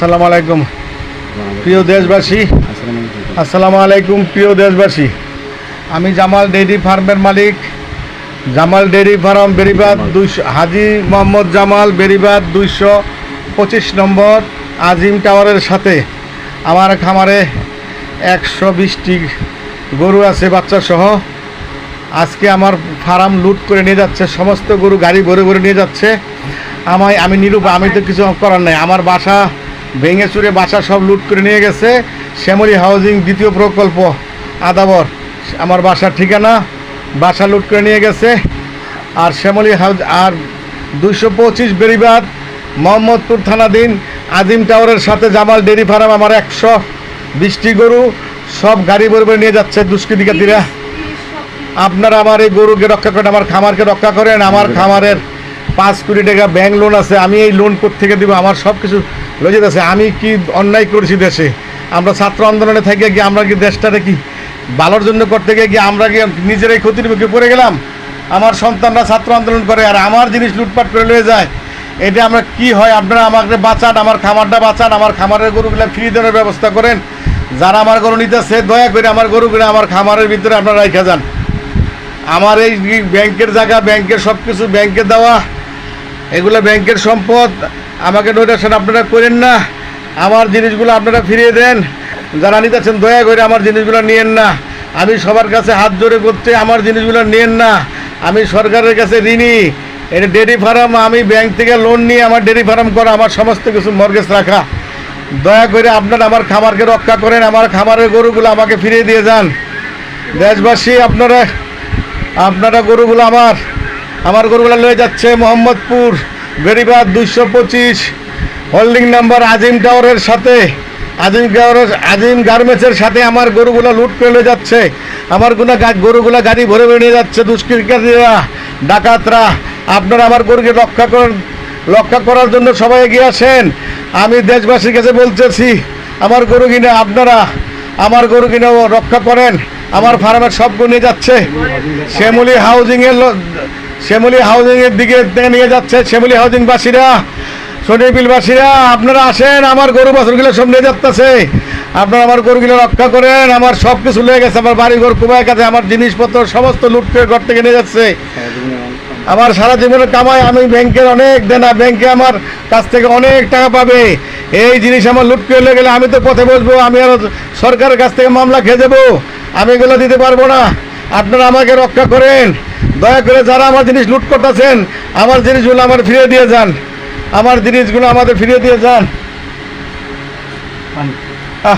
আসসালামু আলাইকুম। প্রিয় দেশবাসী, আসসালামু আলাইকুম, প্রিয় দেশবাসী। আমি জামাল ডেইরি ফার্মের মালিক, জামাল ডেইরি ফার্ম বেরিবাদ দুইশো, হাজি মোহাম্মদ জামাল বেরিবাদ দুইশো পঁচিশ নম্বর আজিম টাওয়ারের সাথে। আমার খামারে একশো বিশটি গরু আছে বাচ্চা সহ আজকে আমার ফার্ম লুট করে নিয়ে যাচ্ছে, সমস্ত গরু গাড়ি ভরে ভরে নিয়ে যাচ্ছে। আমায়, আমি নিরূপ, আমি তো কিছু করার নাই। আমার বাসা ভেঙে চুরে বাসা সব লুট করে নিয়ে গেছে। শ্যামলী হাউজিং দ্বিতীয় প্রকল্প আদাবর। আমার বাসার ঠিকানা বাসা লুট করে নিয়ে গেছে। আর শ্যামলী হাউজ আর দুইশো পঁচিশ বেরিবাদ মোহাম্মদপুর থানাধীন আজিম টাওয়ারের সাথে জামাল ডেরি ফার্ম আমার একশো বিশটি গরু সব গাড়ি ভরে ভরে নিয়ে যাচ্ছে দুষ্কৃতিকারীরা। আপনারা আমার এই গরুকে রক্ষা করেন আমার খামারকে রক্ষা করেন আমার খামারের পাঁচ কোটি টাকা ব্যাংক লোন আছে, আমি এই লোন থেকে দিব? আমার সব কিছু লজিত আছে। আমি কি অন্যায় করেছি দেশে? আমরা ছাত্র আন্দোলনে থেকে গিয়ে আমরা কি দেশটারে কি ভালোর জন্য করতে গিয়ে গিয়ে আমরা কি নিজেরাই ক্ষতির মুখে পড়ে গেলাম? আমার সন্তানরা ছাত্র আন্দোলন করে আর আমার জিনিস লুটপাট করে লয়ে যায়। এটা আমরা কি হয়? আপনারা আমাকে বাঁচান, আমার খামারটা বাঁচান, আমার খামারের গরুগুলো ফ্রি দেওয়ার ব্যবস্থা করেন। যারা আমার গরু নিতে নিতেছে, দয়া করে আমার গরুগুলো আমার খামারের ভিতরে আপনারা রেখে যান। আমার এই ব্যাংকের জায়গা ব্যাংকের সব কিছু ব্যাংকে দেওয়া। এগুলো ব্যাংকের সম্পদ। আমাকে ডোনেশন আপনারা করেন না। আমার জিনিসগুলো আপনারা ফিরিয়ে দেন। যারা নিতেছেন দয়া করে আমার জিনিসগুলো নিয়েন না। আমি সবার কাছে হাত জোরে করতে আমার জিনিসগুলো নিয়েন না। আমি সরকারের কাছে ঋণী। এটা ডেয়ারি ফার্ম, আমি ব্যাংক থেকে লোন নিয়ে আমার ডেয়ারি ফার্ম করা, আমার সমস্ত কিছু মর্গেজ রাখা। দয়া করে আপনারা আমার খামারকে রক্ষা করেন, আমার খামারের গরুগুলো আমাকে ফিরিয়ে দিয়ে যান। দেশবাসী, আপনারা আপনারা গরুগুলো আমার আমার গরুগুলো লয়ে যাচ্ছে মোহাম্মদপুর বেরিবাদ দুইশো পঁচিশ হোল্ডিং নাম্বার আজিম টাওয়ারের সাথে, আজিম টাওয়ারের আজিম গার্মেন্টসের সাথে আমার গরুগুলো লুট লয়ে যাচ্ছে। আমারগুলো গরুগুলো গাড়ি ভরে ভরে নিয়ে যাচ্ছে দুষ্কৃতিকারীরা ডাকাতরা। আপনারা আমার গরুকে রক্ষা করেন রক্ষা করার জন্য সবাই এগিয়ে আসেন। আমি দেশবাসীর কাছে বলতেছি, আমার গরু কিনে আপনারা, আমার গরু কিনে রক্ষা করেন। আমার ফার্মের সব গরু নিয়ে যাচ্ছে। শ্যামলী হাউজিং এর লো- শ্যামলী হাউজিং এর দিকে নিয়ে যাচ্ছে শ্যামলী হাউজিং বাসীরা শনিবিলবাসীরা আপনারা আসেন, আমার গরু বাছুরগুলো সব নিয়ে যাচ্ছে। আপনারা আমার গরুগুলো রক্ষা করেন, আমার সব কিছু লেগে গেছে, আমার বাড়ি ঘর কুমায় কাছে, আমার জিনিসপত্র, সমস্ত লুট করে ঘর থেকে নিয়ে যাচ্ছে। আমার সারা জীবনের কামাই আমি ব্যাংকের অনেক দেনা, ব্যাংকে আমার কাছ থেকে অনেক টাকা পাবে। এই জিনিস আমার লুট করে গেলে আমি তো পথে বসবো, আমি আর সরকারের কাছ থেকে মামলা খেয়ে যাব, আমি এগুলো দিতে পারব না। আপনারা আমাকে রক্ষা করেন। দয়া করে যারা আমার জিনিস লুট করতেছেন আমার জিনিসগুলো আমার ফিরিয়ে দিয়ে যান। আমার জিনিসগুলো আমাদের ফিরিয়ে দিয়ে যান। আহ।